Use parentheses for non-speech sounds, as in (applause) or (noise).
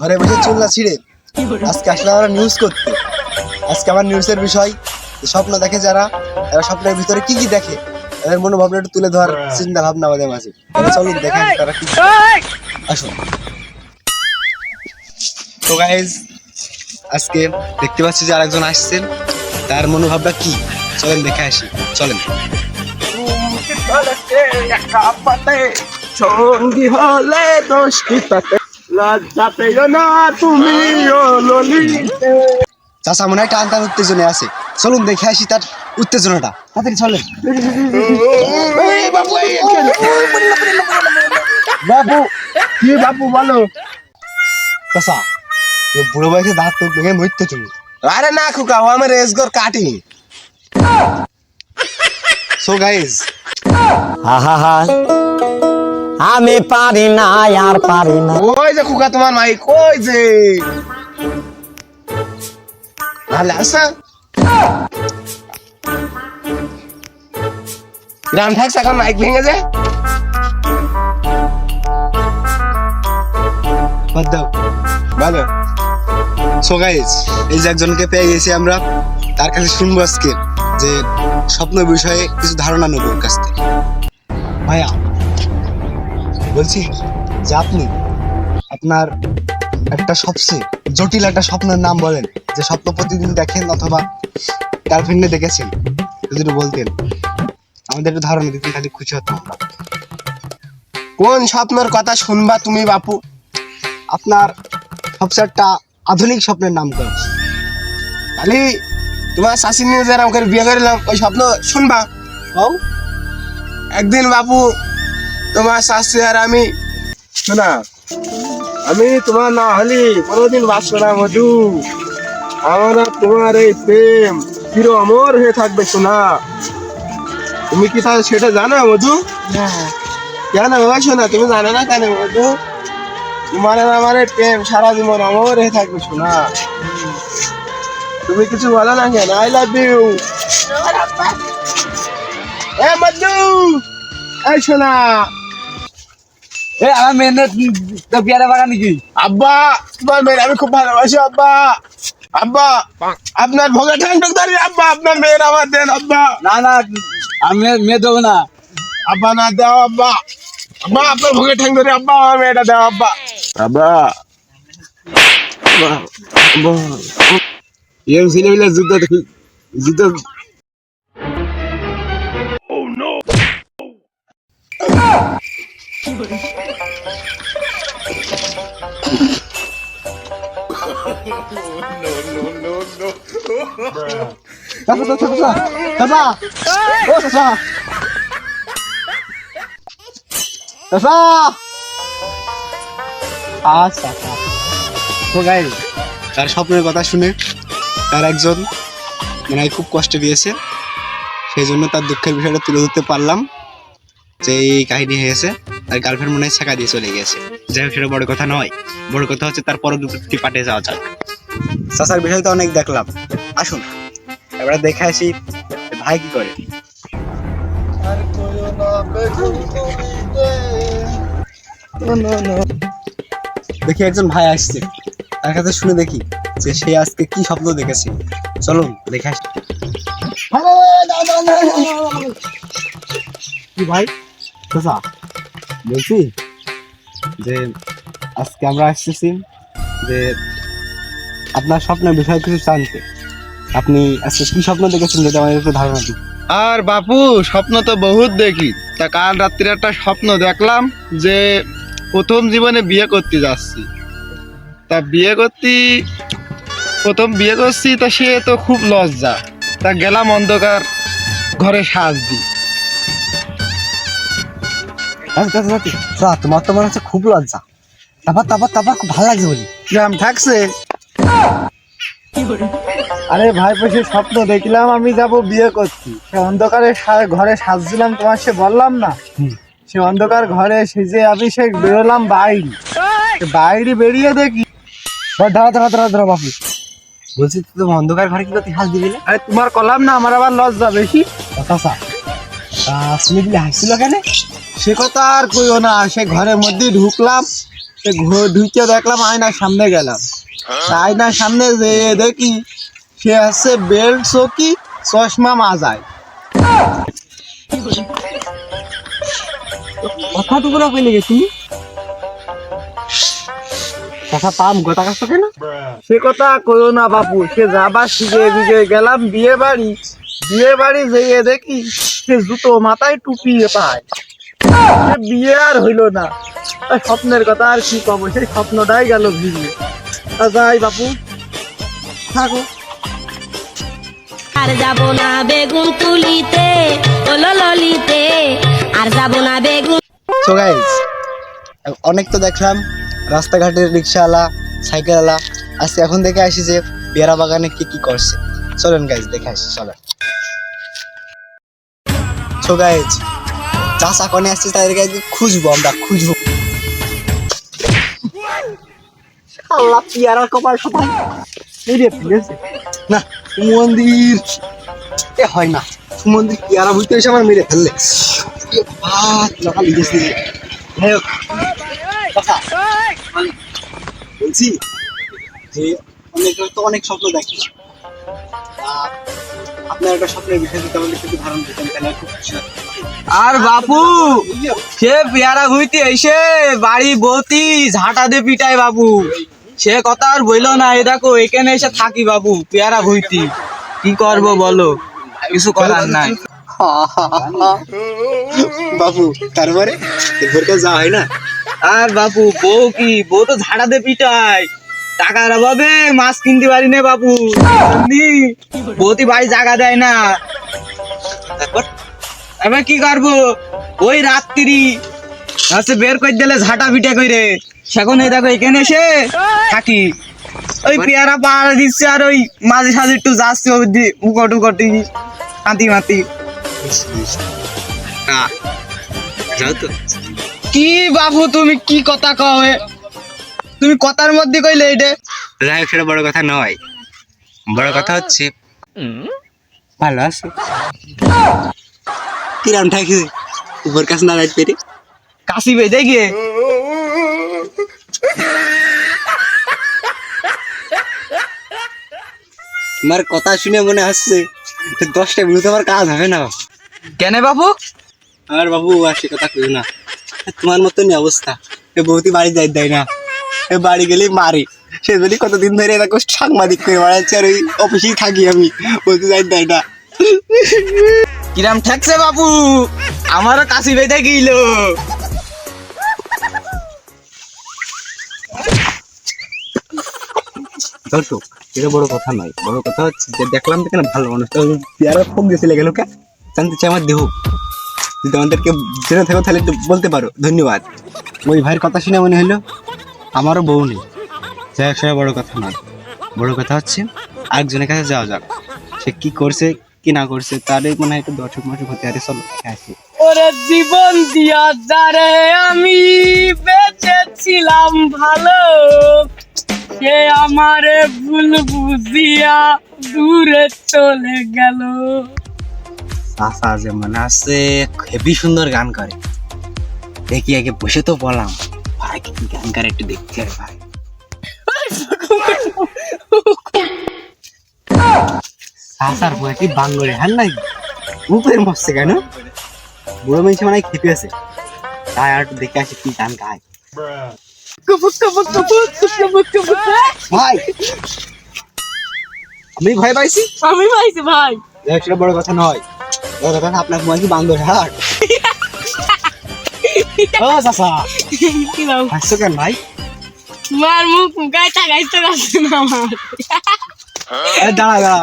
ঘরে বসে চুল না ছিঁড়ে আজকে আসলে আমরা নিউজ করতে। আজকে আমার নিউজের বিষয় স্বপ্ন দেখে যারা তারা স্বপ্নের ভিতরে কি কি দেখে? তাদের মনোভাবনা একটু তুলে ধরার চিন্তা ভাবনা আমাদের মাঝে। চলুন দেখেন তারা কি আসুন তো গাইজ আজকে দেখতে পাচ্ছি যে আরেকজন আসছেন। তার মনোভাবটা কি? চলেন দেখে আসি। চলেন। সঙ্গী হলে দোষটি তাতে? লজ্জা পেও না তুমি চাষা মনে হয় টান টান উত্তেজনে আছে। চলুন দেখে আসি তার উত্তেজনাটা। তাড়াতাড়ি চলেন। বাবু কি বাবু বলো? চাষা বুড়ো বয়সে দাঁত তো ভেঙে মরতে তুমি। আরে না খুকা ও আমার এসগর কাটি। সো গাইজ আহা আমি পারি না, আর পারি না। ওই যে খুকা তোমার মাই কই যে। ভালো আসা গ্রাম থাকছে এখন, মাইক ভেঙে যায়। ভালো। সো এই যে একজনকে পেয়ে গেছি আমরা, তার কাছে শুনব আজকে যে স্বপ্ন বিষয়ে কিছু ধারণা নেব ওর কাছ থেকে। ভাইয়া বলছি যে আপনি আপনার একটা সবচেয়ে জটিল একটা স্বপ্নের নাম বলেন, যে স্বপ্ন প্রতিদিন দেখেন অথবা গার্লফ্রেন্ডে দেখেছেন। যদি বলতেন, আমাদের একটু ধারণা দিতেন, তাহলে খুশি আমরা। কোন স্বপ্নের কথা শুনবা তুমি, বাপু? আপনার সবচেয়ে একটা আধুনিক স্বপ্নের নাম করেন খালি তোমার শাশুড়ি যারা আমাকে বিয়ে করিলাম, ওই স্বপ্ন শুনবা। একদিন বাপু তোমার শাশুড়ি আর আমি শোনা আমি তোমার না হলি কোনোদিন বাঁচবো না মধু। আমার তোমার এই প্রেম চির অমর হয়ে থাকবে শোনা তুমি কি তাহলে সেটা জানো মধু? কেন বাবা শোনা তুমি জানো না কেন মধু? তোমার আমার প্রেম সারা জীবন অমর হয়ে থাকবে শোনা তুমি কিছু বলো না কেন? আই লাভ ইউ এ মধু এই শোনা এ আমার মেয়ে তো বিয়ারে বাগান নাকি? আব্বা তোমার মেয়ের আমি খুব ভালোবাসি আব্বা। আব্বা আপনার ভোগে ঠ্যাং ঠুকদারি আব্বা আপনার মেয়ের আমার দেন আব্বা। না না আমি মেয়ে দেবো না। আব্বা না দাও আব্বা। আব্বা আপনার ভোগে ঠ্যাং ধরে আব্বা আমার মেয়েটা দাও আব্বা। আব্বা। আব্বা, আব্বা। এরম ছেলেগুলো চাচা চাচা চাচা চাচা ও চাচা চাচা আচ্ছা আচ্ছা তো গাই তার স্বপ্নের কথা শুনে তার একজন মানে খুব কষ্ট দিয়েছে সেই জন্য তার দুঃখের বিষয়টা তুলে ধরতে পারলাম যে এই কাহিনী হয়েছে তার গার্লফ্রেন্ড মনে হয় ছেঁকা দিয়ে চলে গেছে। যাই হোক, সেটা বড় কথা নয়। বড় কথা হচ্ছে তার পরবর্তী পাটে যাওয়া যাক। চাচার বিষয় তো অনেক দেখলাম। আসুন, এবার দেখে আসি ভাই কি করে। দেখি একজন ভাই আসছে। তার কাছে শুনে দেখি যে সে আজকে কি স্বপ্ন দেখেছে। চলুন, দেখে আসি। কি ভাই? বলছি যে আজকে আমরা আসতেছি যে আপনার স্বপ্নের বিষয়ে কিছু জানতে। আপনি আজকে কি স্বপ্ন দেখেছেন যেটা আমাদের একটু ধারণা দিন। আর বাপু, স্বপ্ন তো বহুত দেখি। তা কাল রাত্রে একটা স্বপ্ন দেখলাম যে প্রথম জীবনে বিয়ে করতে যাচ্ছি। তা বিয়ে করতে, প্রথম বিয়ে করছি, তা সে তো খুব লজ্জা। তা গেলাম অন্ধকার ঘরে সাজ দি তোমার তো মনে হচ্ছে খুব লজ্জা। তারপর তারপর তারপর খুব ভালো লাগছে বলি। গ্রাম থাকছে? আরে ভাই সে স্বপ্ন দেখলাম আমি যাব বিয়ে করছি সে অন্ধকারে ঘরে সাজছিলাম তোমার সে বললাম না? সে অন্ধকার ঘরে সেজে আমি সে বেরোলাম বাইরে। বাইরে বেরিয়ে দেখি। ধরো ধরো ধরো ধরো বাপু বলছি তুই তো অন্ধকার ঘরে কি করতে হাল দিবি আরে তোমার কলাম না আমার আবার লজ্জা বেশি। চাচা তুমি হাসছিল কেন? সে কথা আর কইও না সে ঘরের মধ্যে ঢুকলাম সে ঢুকে দেখলাম আয়নার সামনে গেলাম। আয়নার সামনে যে দেখি সে আছে বেল্ট চকি চশমা মাজায় কথা বলা কইলে গে তুমি? কথা পাম গোটা কাছ কেন? সে কথা কইও না বাপু। সে যাবার শিখে গেলাম বিয়ে বাড়ি বিয়ে বাড়ি যেয়ে দেখি সে জুতো মাথায় টুপিয়ে পায় বিয়ে আর হইল না। স্বপ্নের কথা আর কি কব সেই স্বপ্নটাই গেল ভিড়ে। যাই বাপু থাকো। আর যাব না বেগুন তুলিতে ওলো ললিতে আর যাব না বেগুন সো গাইজ অনেক তো দেখলাম রাস্তাঘাটের রিক্সাওয়ালা সাইকেলওয়ালা আজকে এখন দেখে আসি যে পেয়ারা বাগানে কি কি করছে। চলেন গাইজ দেখে আসি চলেন। সো গাইজ চাষা কনে আসছে তাদেরকে আজকে খুঁজবো আমরা খুঁজবো। আল্লাহ পেয়ারার কপাল সবাই। এই রে না মন্দির এ হয় না। মন্দির পেয়ারা বুঝতে এসে আমার মেরে ফেললে। বলছি যে অনেক তো অনেক স্বপ্ন দেখি আপনার একটা স্বপ্নের বিষয়ে যদি আমাদের একটু ধারণ দিতেন তাহলে খুব খুশি আর বাপু সে পেয়ারা ঘুইতে এসে বাড়ি বতি ঝাঁটা দিয়ে পিটায় বাবু সে কথা আর বইলো না এ দেখো এখানে এসে থাকি বাবু পেয়ারা ঘুইতি। কি করব বলো? কিছু করার নাই। বাবু তারপরে এরপর তো যাওয়া হয় না? আর বাপু বউ কি? বউ তো ঝাড়া দিয়ে পিটায়। টাকার অভাবে মাছ কিনতে পারি না বাপু। বউতি বাড়ি জায়গা দেয় না। তারপর এবার কি করব? ওই রাত্রি হচ্ছে বের করে দিলে ঝাঁটা পিঠে কইরে। সেখন এই দেখো এখানে এসে থাকি। ওই পেয়ারা পাহাড় দিচ্ছে আর ওই মাঝে সাঝে একটু যাচ্ছে অবধি উকট উকটি হাতি মাতি। কি বাবু তুমি কি কথা কও? তুমি কথার মধ্যে কইলে এটা। যাই সেটা বড় কথা নয়। বড় কথা হচ্ছে ভালো আছে। কিরাম ঠাকি উপর কাছে না যাইতে পেরে? কাশি বেঁধে গিয়ে। তোমার কথা শুনে মনে হচ্ছে দশটা মিনিট আমার কাজ হবে না। কেন বাবু? আর বাবু আর সে কথা কই না। তোমার মতনই অবস্থা। এ বৌতি বাড়ি যাই দেয় না। এ বাড়ি গেলেই মারে। সে যদি কতদিন ধরে এরকম সাংবাদিক করে বেড়াচ্ছে আর ওই অফিসেই থাকি আমি। যাই দেয় না কিরাম ঠেকছে বাবু আমারও কাশি বেঁধে গিল। দর্শক এটা বড় কথা নয়। বড় কথা হচ্ছে যে দেখলাম তো কেন ভালো মানুষ। তো পেয়ারা ফোক দিয়েছিলে গেল কে? জানতে চাই আমার দেহ। যদি আমাদেরকে জেনে থাকো তাহলে বলতে পারো। ধন্যবাদ। ওই ভাইয়ের কথা শুনে মনে হলো আমারও বউ নেই। যাই সেটা বড় কথা নয়। বড় কথা হচ্ছে আরেকজনের কাছে যাওয়া যাক। সে কি করছে কি না করছে তারই মনে হয় একটু দর্শক মশক হতে আরে চলো আসি। ওরে জীবন দিয়া যারে আমি বেঁচেছিলাম ভালো সে আমারে ভুল বুঝিয়া দূরে চলে গেল। চাষা যে মনে আছে হেভি সুন্দর গান করে। দেখি আগে বসে তো বললাম। ভাই কি গান করে একটু দেখতে ভাই। চাষার বই কি বাঙ্গরে হার নাই? উপরের মস্তে কেন? বুড়ো মানুষ মানে খেপে আছে। তাই আর দেখে আসি কি গান গায়। ভাই! আমি ভয় পাইছি? আমি পাইছি ভাই। সেটা বড় কথা নয়। বড় কথা আপনার মনে (laughs) কি বান্দর হাট ও চাষা হাসছো কেন ভাই? তোমার মুখ গাইতে পারছে না আমার। দাঁড়া দাঁড়া